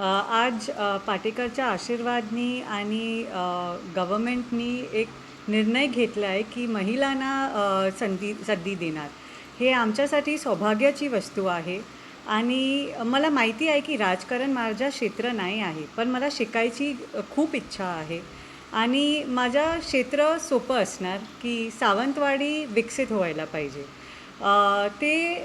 आज पाटेकरच्या आशीर्वादनी आणि गव्हर्मेंटनी एक निर्णय घेतला आहे की महिलांना संधी संधी देणार. हे आमच्यासाठी सौभाग्याची वस्तू आहे. आणि मला माहिती आहे की राजकारण माझं क्षेत्र नाही आहे पण मला शिकायची खूप इच्छा आहे. आणि माझं क्षेत्र सोपं असणार की सावंतवाडी विकसित व्हायला पाहिजे. ते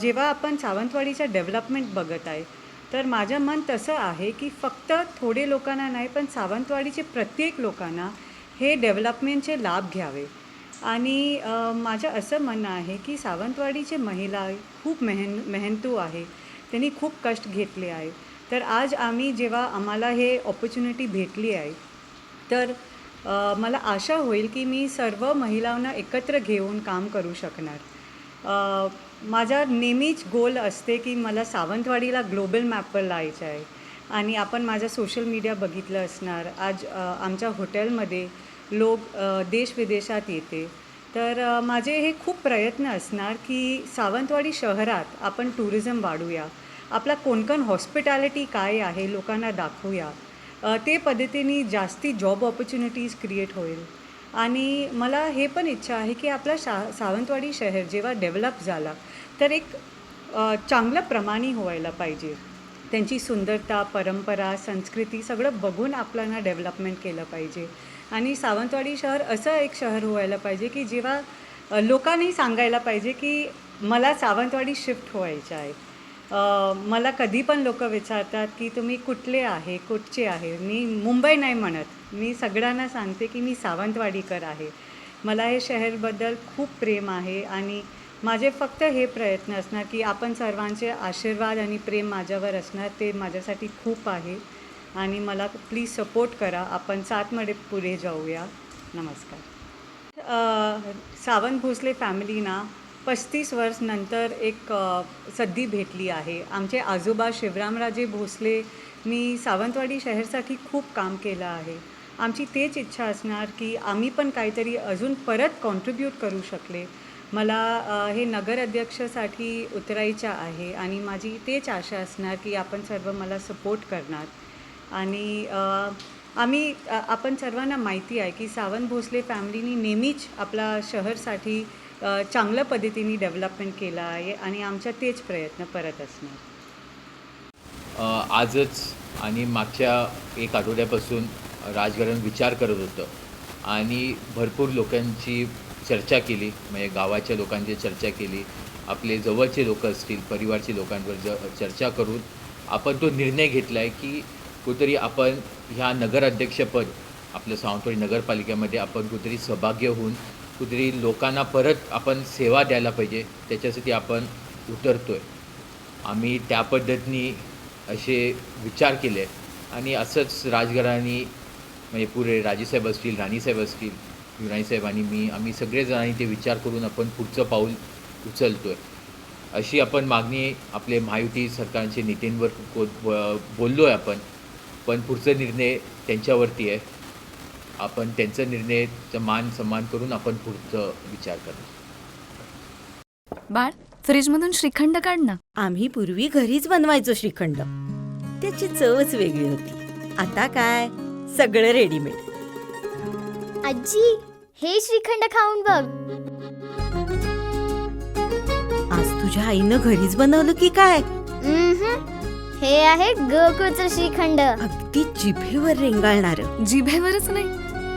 जेव्हा आपण सावंतवाडीच्या डेव्हलपमेंट बघत आहे तर माझं मन तसं आहे की फक्त थोडे लोकांना नाही पण सावंतवाडीचे प्रत्येक लोकांना हे डेव्हलपमेंटचे लाभ घ्यावे. आणि माझं असं म्हणणं आहे की सावंतवाडीचे महिला खूप मेहन मेहनतू आहे. त्यांनी खूप कष्ट घेतले आहे तर आज आम्ही जेव्हा आम्हाला हे ऑपॉर्च्युनिटी भेटली आहे तर मला आशा होईल की मी सर्व महिलांना एकत्र घेऊन काम करू शकणार. माझा नेहमीच गोल असते की मला सावंतवाडीला ग्लोबल मॅपवर लावायचं आहे. आणि आपण माझा सोशल मीडिया बघितलं असणार. आज आमच्या हॉटेलमध्ये लोक देशविदेशात देश विदेशात येते. तर माझे हे खूप प्रयत्न असणार की सावंतवाडी शहरात आपण टुरिझम वाढूया. आपला कोणकण हॉस्पिटॅलिटी काय आहे लोकांना दाखवूया. ते पद्धतीने जास्ती जॉब ऑपॉर्च्युनिटीज क्रिएट होईल. आणि मला हे पण इच्छा आहे की आपला शा सावंतवाडी शहर जेव्हा डेव्हलप झाला तर एक चांगलं प्रमाणी व्हायला पाहिजे. त्यांची सुंदरता परंपरा संस्कृती सगळं बघून आपल्याला डेव्हलपमेंट केलं पाहिजे. आणि सावंतवाडी शहर असं एक शहर व्हायला पाहिजे की जेव्हा लोकांनी सांगायला पाहिजे की मला सावंतवाडी शिफ्ट व्हायचं आहे. मला कधी पण लोक विचारतात की तुम्ही कुठले आहे कुठचे आहे? मी मुंबई नाही म्हणत. मी सगळ्यांना सांगते की मी सावंतवाडीकर आहे. मला हे शहरबद्दल खूप प्रेम आहे आणि माझे फक्त हे प्रयत्न असणार की आपण सर्वांचे आशीर्वाद आणि प्रेम माझ्यावर असणार ते माझ्यासाठी खूप आहे. आणि मला प्लीज सपोर्ट करा. आपण सातमध्ये पुढे जाऊया. नमस्कार. सावंत भोसले फॅमिलीना पस्तीस वर्ष नंतर एक सद्दी संधी भेटली आहे. आमचे आजोबा शिवरामराजे भोसले मी सावंतवाडी शहरसाठी खूप काम केलं आहे. आमची तेच इच्छा असणार की आम्ही पण काहीतरी अजून परत कॉन्ट्रीब्यूट करू शकले. मला हे नगर अध्यक्षसाठी उतरायचं आहे आणि माझी तेच आशा असणार की आपण सर्व मला सपोर्ट करणार. आणि आम्ही आपण सर्वांना माहिती आहे की सावंत भोसले फॅमिलीनी नेहमीच आपला शहरसाठी चांगल्या पद्धतीने डेव्हलपमेंट केला आहे आणि आमच्या तेच प्रयत्न परत असणार. आजच आणि मागच्या एक आठवड्यापासून राजकारण विचार करत होतं आणि भरपूर लोकांची चर्चा केली म्हणजे गावाच्या लोकांची चर्चा केली आपले जवळचे लोक असतील परिवारचे लोकांवर ज चर्चा करून आपण तो निर्णय घेतला आहे की कुठेतरी आपण ह्या नगराध्यक्षपद आपलं सावंतवाडी नगरपालिकेमध्ये आपण कुठेतरी सहभाग्य होऊन कुठेतरी लोकांना परत आपण सेवा द्यायला पाहिजे त्याच्यासाठी आपण उतरतो आहे आम्ही त्या पद्धतीने असे विचार केले आणि असंच राजघराणी म्हणजे पुरे राजेसाहेब असतील राणीसाहेब असतील राणीसाहेब आणि मी आम्ही सगळेजणांनी ते विचार करून आपण पुढचं पाऊल उचलतो आहे अशी आपण मागणी आपले महायुती सरकारचे नेत्यांवर को बोललो आहे आपण. पण पुढचा निर्णय त्यांच्यावरती आहे. आपण त्यांचा निर्णयचा मान सन्मान करून आपण पुढचं विचार करणार. बाळ फ्रीजमधून श्रीखंड काढ ना. आम्ही पूर्वी घरीच बनवायचो श्रीखंड. त्याची चवच वेगळी होती. आता काय? सगळं रेडीमेड आजी हे श्रीखंड खाऊन बघ. आज तुझ्या आईनं घरीच बनवलं की काय. हे आहे गोकुळचं श्रीखंड. अगदी जिभेवर रेंगाळणार. जिभेवरच नाही